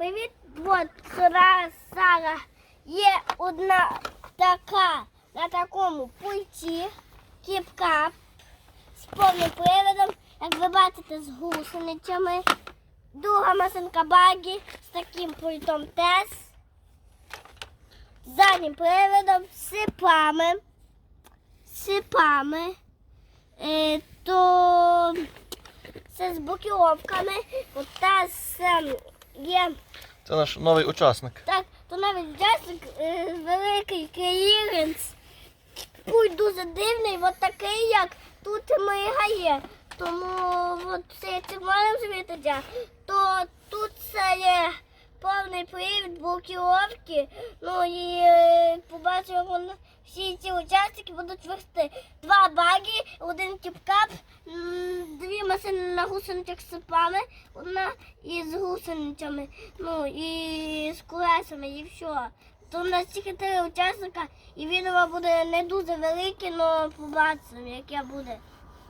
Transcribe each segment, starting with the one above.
Привіт, зараз Сара є одна така на такому пульті кіпкап з повним приводом, як ви бачите, з гусеницями. Друга машинка багі з таким пультом теж. Заднім приводом, з сипами. Сипами. Е, то це з блокіровками. Теж ем, є Це наш новий учасник. так, то навіть джесик е, великий кліренс. Пульт дуже дивний, от такий, як тут мигає. Тому от це червоним світиться, то тут це є повний привід блокіровки. Ну і е, побачив, всі ці учасники будуть вести два баги, один кіпкап, дві машини на гусеницях з сипами, одна із гусеницями, ну і з колесами, і все. То в нас тільки три учасника, і відео буде не дуже велике, але побачимо, яке буде.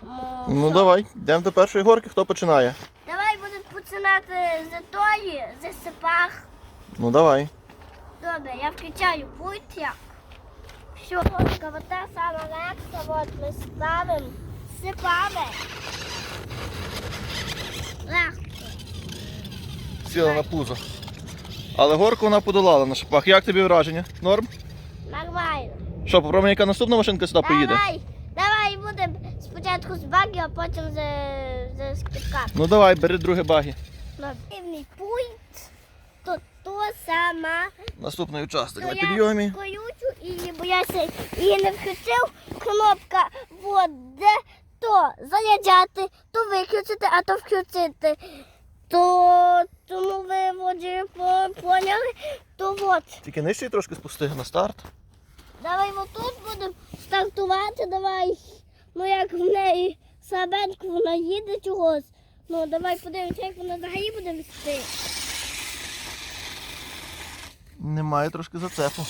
Тому Ну все. давай, йдемо до першої горки, хто починає? Давай будемо починати з тої, з сипах. Ну давай. Добре, я включаю пульт як. Все, от та сама лекса, от ми ставимо сипами. Легко. Сіла на пузо. Але горку вона подолала на шипах. Як тобі враження? Норм? Нормально. Що, попробуємо, яка наступна машинка сюди поїде? Давай, давай будемо спочатку з баги, а потім з, з скипка. Ну давай, бери друге багі. Активний пульт, то то сама. Наступний учасник То на підйомі. колючу і бо я ще її не включив. Кнопка от де то заряджати, то виключити, а то включити. То тому ви по- поняли, то от. Тільки нижче трошки спусти на старт. Давай отут будемо стартувати, давай. Ну як в неї слабенько вона їде чогось. Ну давай подивимося, як вона взагалі буде вести. Немає трошки зацепу.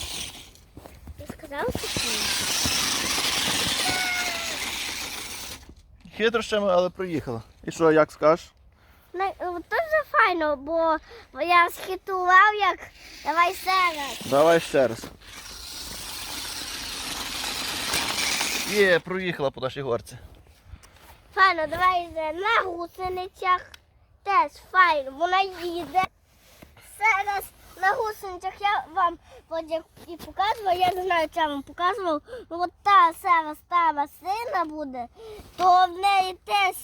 Ти сказав, що ти? Хитрощами, але проїхала. І що, як скажеш? Це вже файно, бо я схитрував як давай зараз. Давай ще раз. Є, проїхала по нашій горці. Файно, давай вже на гусеницях. Теж файно, вона їде. Зараз на гусеницях я вам і показував, я не знаю, чи я вам показував. Ну от та зараз та масина буде, то в неї теж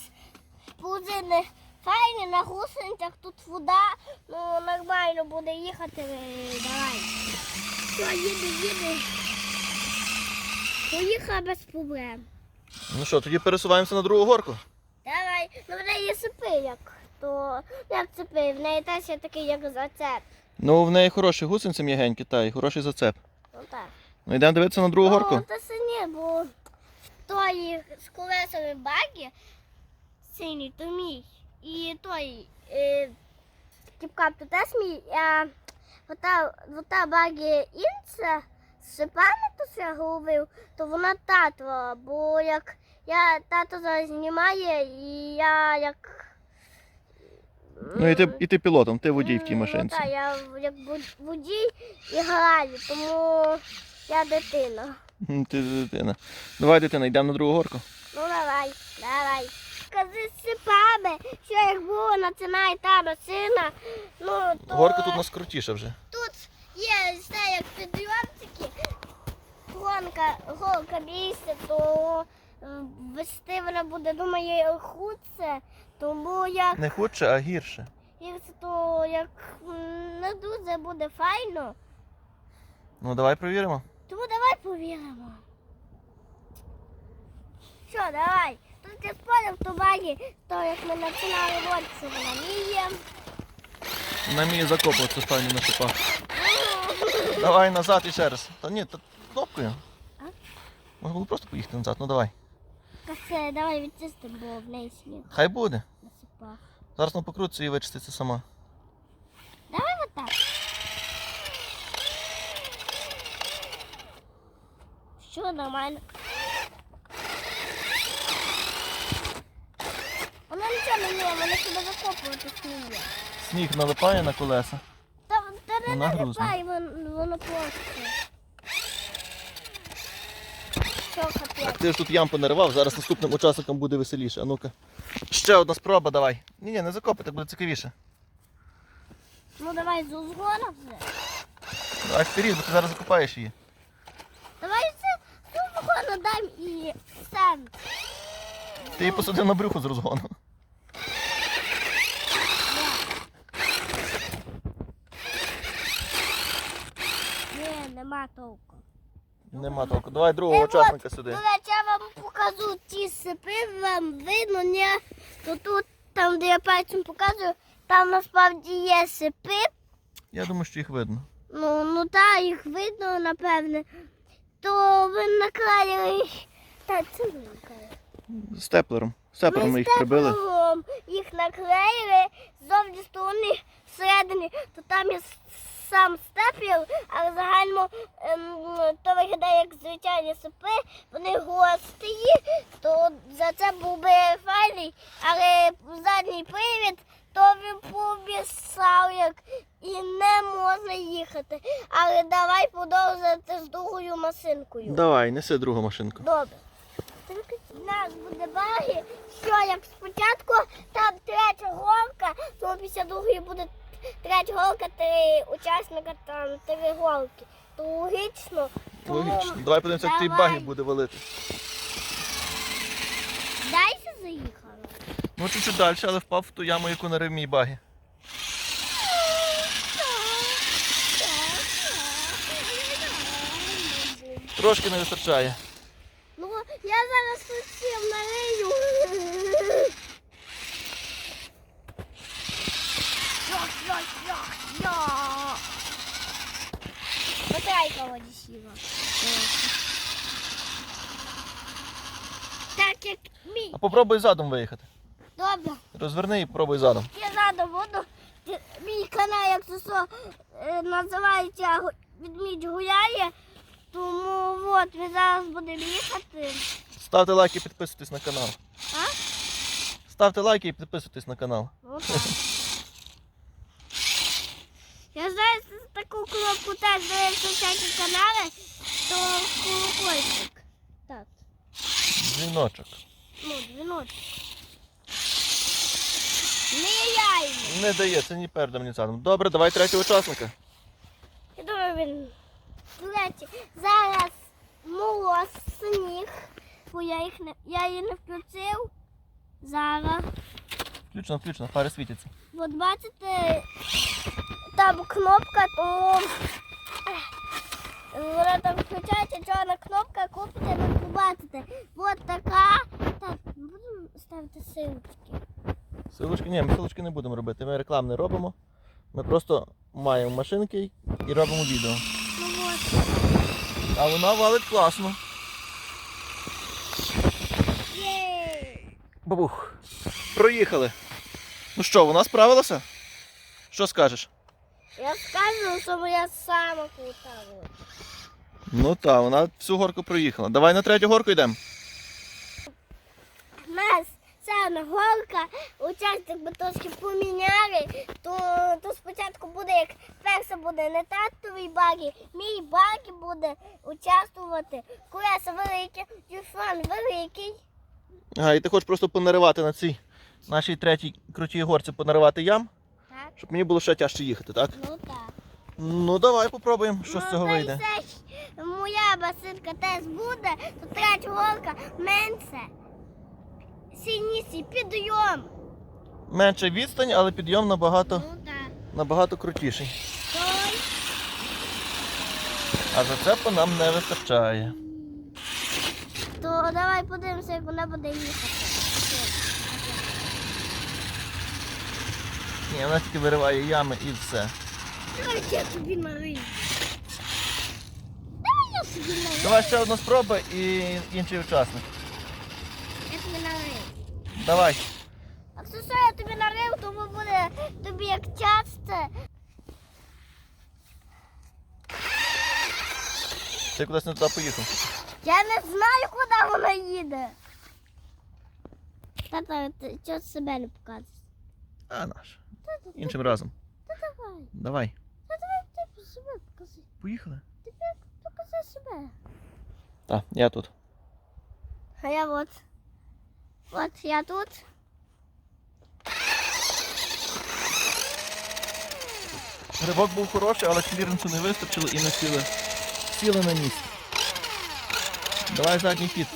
пружини файні на гусеницях, тут вода, ну нормально буде їхати. Давай. Все, їде, їде. Поїхала без проблем. Ну що, тоді пересуваємося на другу горку. Давай, ну в неї сипи як. То як цепи, в неї теж є такий як зацеп. Ну, в неї хороші гусениці м'ягенькі, та і хороший зацеп. Ну так. Ну йдемо дивитися на другу горку. Ну, та сині, бо в тої з колесами баги синій, то мій. І той е, кіпкап то теж мій, а ота, ота баги інша з шипами то я говорив, то вона татова, бо як я тато зараз знімає, і я як. Ну і ти, і ти пілотом, ти водій в тій М, машинці. Ну, так, я як водій і граю, тому я дитина. Ти дитина. Давай, дитина, йдемо на другу горку. Ну давай, давай. Кажи з сипами, що як було починає та машина. Ну, то Горка тут у нас крутіша вже. тут є все як підйомчики, гонка, голка місце, то вести вона буде, думаю, худше, тому як Не худше, а гірше. гірше, то як не дуже буде файно. Ну давай провіримо. Тому давай повіримо. Що, давай. Тут я спорив в тубагі, то як ми починали водитися, вона міє. На мій закопуватися пані на шипах. Давай назад і ще раз. Та ні, та кнопкою. Можна було просто поїхати назад, ну давай. Касе, давай відчистимо, бо в неї сніг Хай буде. на. Зараз на покрутці і вичиститься сама. Давай отак. Що нормально? Вона нічого не вміє, вона себе закопувати вміє. Сніг налипає на колеса. не Вона грузна. налипай, воно, воно просто. Що Так ти ж тут ям понаривав, зараз наступним учасникам буде веселіше. А ну-ка. Ще одна спроба, давай. Ні, ні, не закопай, так буде цікавіше. Ну давай з узгода вже. Давай вперед, бо ти зараз закопаєш її. Давай це з узгода дам і сам. Ти її посадив на брюхо з розгону. Ні, нема толку. Нема толку. Давай другого Е, учасника сюди. До я вам покажу ті сипи, вам видно, ні. То тут, там, де я пальцем показую, там насправді є сипи. Я думаю, що їх видно. Ну, ну та їх видно, напевне. То ви наклеїли. їх- Та це ви наклеїли. Степлером. Степлером ми їх прибили. степлером їх наклеїли зовні сторони всередині, то там є сам степлер, а загально ем, то виглядає як звичайні сипи, вони гості, то за це був би файний, але задній привід, то він повісав як і не можна їхати. Але давай продовжувати з другою машинкою. Давай, неси другу машинку. Добре. В нас буде баги, що як спочатку там третя голка, то після другої буде третя голка, три учасника, там три голки. То логічно. Тому Логічно. Давай подивимося, як той давай. баги буде валити. Дайся заїхали. Ну, чуть-чуть далі, але впав в ту яму, яку нарив мій баги. Трошки не вистачає. Ну, я зараз тут всім налию. Батарейка воді сіла. Так як мій. А попробуй задом виїхати. Добре. Розверни і пробуй задом. Я задом буду. Мій канал, як це е, називається Відмідь гуляє. Тому от ми зараз будемо їхати. Ставте лайки і підписуйтесь на канал. А? Ставте лайки і підписуйтесь на канал. Ну, так. Я знаю, що таку кнопку теж дивився всякі канали, то колокольчик. Так, Дзвіночок. ну, дзвіночок. Не я. Не дає, це ні передом, ні задом. Добре, давай третього учасника. Я думаю, він. Речі, зараз мороз, сніг, бо я, їх не, я її не включив. Зараз. Включено, включено, фари світяться. От бачите, там кнопка, то вона там включається чорна кнопка, купите, ви побачите. От така. Так, будемо ставити силочки. Силочки, ні, ми силочки не будемо робити. Ми реклам не робимо. Ми просто маємо машинки і робимо відео. Ну от. А вона валить класно. Єй! Бабух. Проїхали. Ну що, вона справилася? Що скажеш? Я скажу, що моя сама крута. от. Ну так, вона всю горку проїхала. Давай на третю горку йдемо. У нас саме голка, участок би трошки поміняли, то, то спочатку буде як перше буде не татовий багі, мій багі буде участвувати. Колеса великі, дюфан великий. Ага, і ти хочеш просто понаривати на цій нашій третій крутій горці, понаривати ям, Так, щоб мені було ще тяжче їхати, так? ну так. Ну давай попробуємо, що з ну, цього та й вийде. все ж моя басинка теж буде, то третя голка менше. Сильніший підйом. Менша відстань, але підйом набагато, Ну так. набагато крутіший. Той. А зацепу нам не вистачає. То давай подивимося, як вона буде їхати. Ні, вона тільки вириває ями і все. Давай я тобі налию. Давай я тобі налию. Давай ще одна спроба і інший учасник. Я тобі налию. Давай. А все, що я тобі налив, тому буде тобі як часто. Ти кудись не туди поїхав. Я не знаю, куди вона їде. Тата, чого себе не показуєш? А наш. Іншим разом. Та давай. Давай. Та давай себе покажи. Поїхали. Покажи себе. Так, я тут. А я вот. Вот я тут. Грибок був хороший, але кліренсу не вистачило і ми сіли, сіли на місці. Давай задній хід.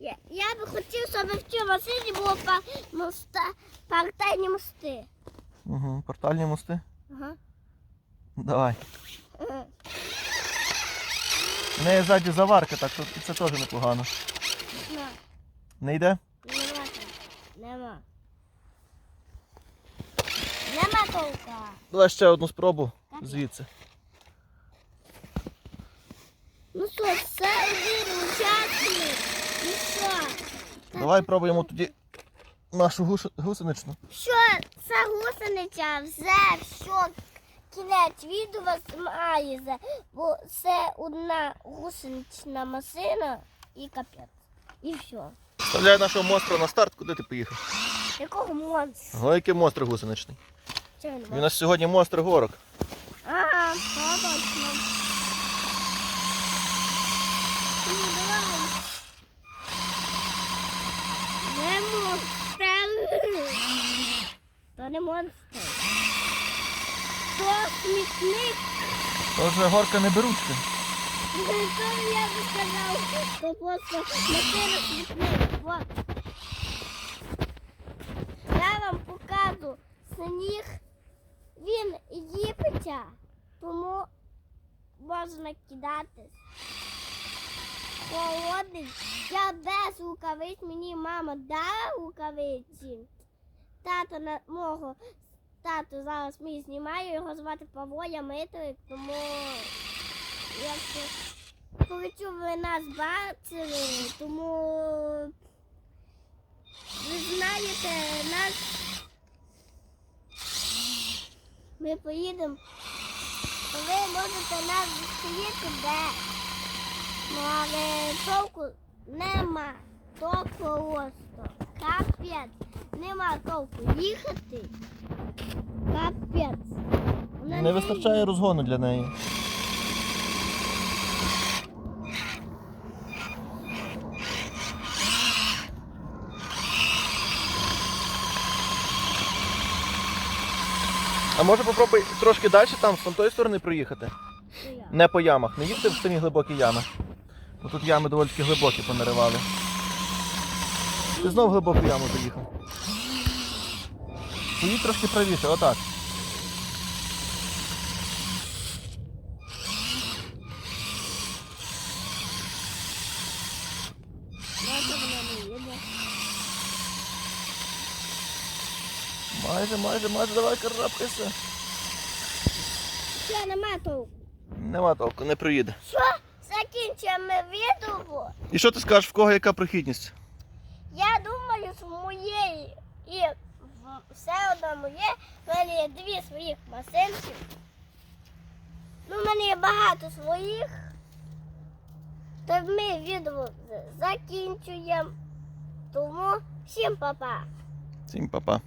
Я, я би хотів, щоб в цій машині було пар, моста, партайні мости. Угу, портальні мости. Ага. Давай. Е, У неї ззаді заварка, так що це теж непогано. Не йде? Нема. Нема. Нема толка. Давай ще одну спробу звідси. Ну що, це один учасник. І що? Давай пробуємо тоді нашу гусеничну. Що це гусениця вже все кінець відео має, бо це одна гусенична машина і капець. І все. Вставляю нашого монстра на старт, куди ти поїхав? Якого монстра? Ой, який монстр гусеничний. Він у нас сьогодні монстр горок. Ага, точно. Ну, давай. Не монстр. То не монстр. То смітник. То вже горка не беручка. То я би сказав, то просто машина смітник. Вот. Я вам покажу сніг. Він їпиться, тому можна кидатись. Холодний. Я без рукавиць, мені мама дала рукавиці. Тато на мого тато зараз мій знімає, його звати Павло Ямитрик, тому якщо Коротше, ви нас бачили, тому ви знаєте, нас ми поїдемо. Ви можете нас зустріти де. Ну, але толку нема. То просто. Капець. Нема толку їхати. Капець. Вона Не вистачає розгону для неї. А може попробуй трошки далі там, з тої сторони проїхати? Не по ямах. Не їдьте в самі глибокі ями. Бо тут ями доволі таки глибокі понаривали. Ти знов в глибоку яму заїхав. Поїдь трошки правіше, отак. Майже, майже, майже, давай карабкайся. Ще нема толку. Нема толку, не проїде. Що? Закінчуємо відео. І що ти скажеш, в кого яка прохідність? З моєї і все одно моє. В мене є дві своїх масинки. Ну, в мене є багато своїх. То ми відео закінчуємо. Тому всім па-па. Всім па-па.